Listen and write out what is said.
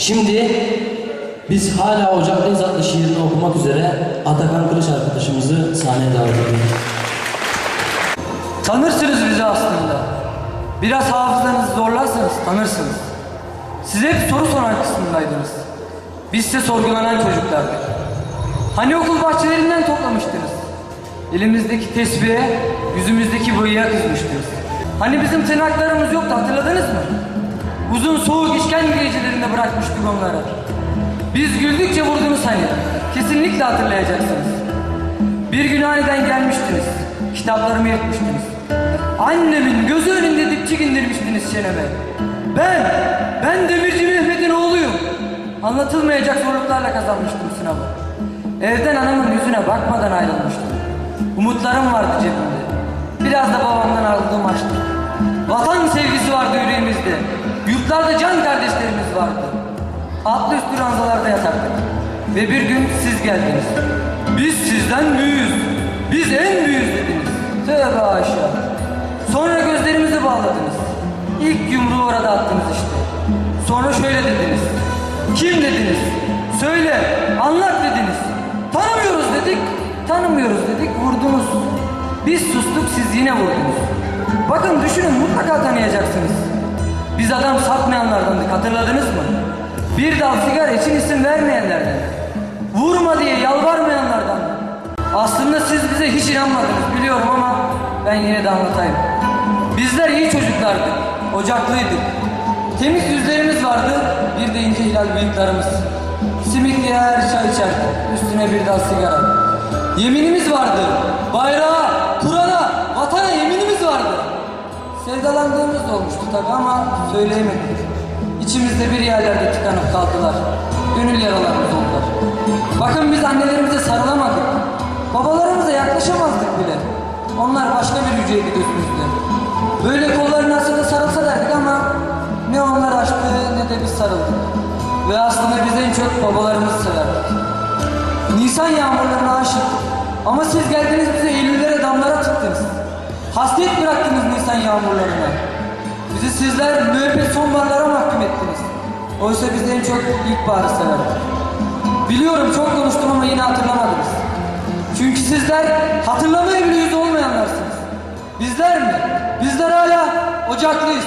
Şimdi biz hala Ocaklıyız adlı şiirini okumak üzere Atakan Kılıç arkadaşımızı sahneye davet ediyoruz. Tanırsınız bizi aslında. Biraz hafızanızı zorlarsanız tanırsınız. Siz hep soru soran kısımdaydınız. Biz ise sorgulanan çocuklardık. Hani okul bahçelerinden toplamıştınız. Elimizdeki tesbihe, yüzümüzdeki bıyığa kızmıştınız. Hani bizim tırnaklarımız yoktu hatırladınız mı? Uzun soğuk işkence gecelerinde bırakmıştık onları. Biz güldükçe vurdunuz hani. Kesinlikle hatırlayacaksınız. Bir gün aniden gelmiştiniz. Kitaplarımı yırtmıştınız. Annemin gözü önünde dipçik indirmiştiniz çeneme. Ben, ben Demirci Mehmet'in oğluyum. Anlatılmayacak zorluklarla kazanmıştım sınavı. Evden anamın yüzüne bakmadan ayrılmıştım. Umutlarım vardı cebimde. Biraz da babamdan aldığım açtım. Vatan sevgisi vardı yüreğimizde. Yurtlarda can kardeşlerimiz vardı. Atlı üstü ranzalarda yatardık. Ve bir gün siz geldiniz. Biz sizden büyüğüz. Biz en büyüğüz dediniz. Tövbe aşağı. Sonra gözlerimizi bağladınız. İlk yumruğu orada attınız işte. Sonra şöyle dediniz. Kim dediniz? Söyle, anlat dediniz. Tanımıyoruz dedik, tanımıyoruz dedik, vurdunuz. Biz sustuk, siz yine vurdunuz. Bakın düşünün, mutlaka tanıyacaksınız. Biz adam satmayanlardandık, hatırladınız mı? Bir dal sigara için isim vermeyenlerden. Vurma diye yalvarmayanlardan. Aslında siz bize hiç inanmadınız biliyorum ama ben yine de anlatayım. Bizler iyi çocuklardık, ocaklıydık. Temiz yüzlerimiz vardı, bir de ince hilal bıyıklarımız. Simit yer, çay içerdik, üstüne bir dal sigara. Yeminimiz vardı, bayrağa, vardı. Sevdalandığımız da olmuştu tabii ama söyleyemedik. İçimizde bir yerlerde tıkanıp kaldılar. Gönül yaralarımız oldular. Bakın biz annelerimize sarılamadık. Babalarımıza yaklaşamazdık bile. Onlar başka bir yüceydi gözümüzde. Böyle kollarına aslında sarılsa derdik ama ne onlar açtı ne de biz sarıldık. Ve aslında biz en çok babalarımızı severdik. Nisan yağmurlarına aşık. Ama siz geldiniz bize Eylüllere damlara tıktınız. Hasret bıraktınız Nisan yağmurlarına. Bizi sizler müebbet sonbaharlara mahkum ettiniz. Oysa biz en çok ilkbaharı severdik. Biliyorum çok konuştum ama yine hatırlamadınız. Çünkü sizler hatırlamaya bile yüz olmayanlarsınız. Bizler mi? Bizler hala ocaklıyız.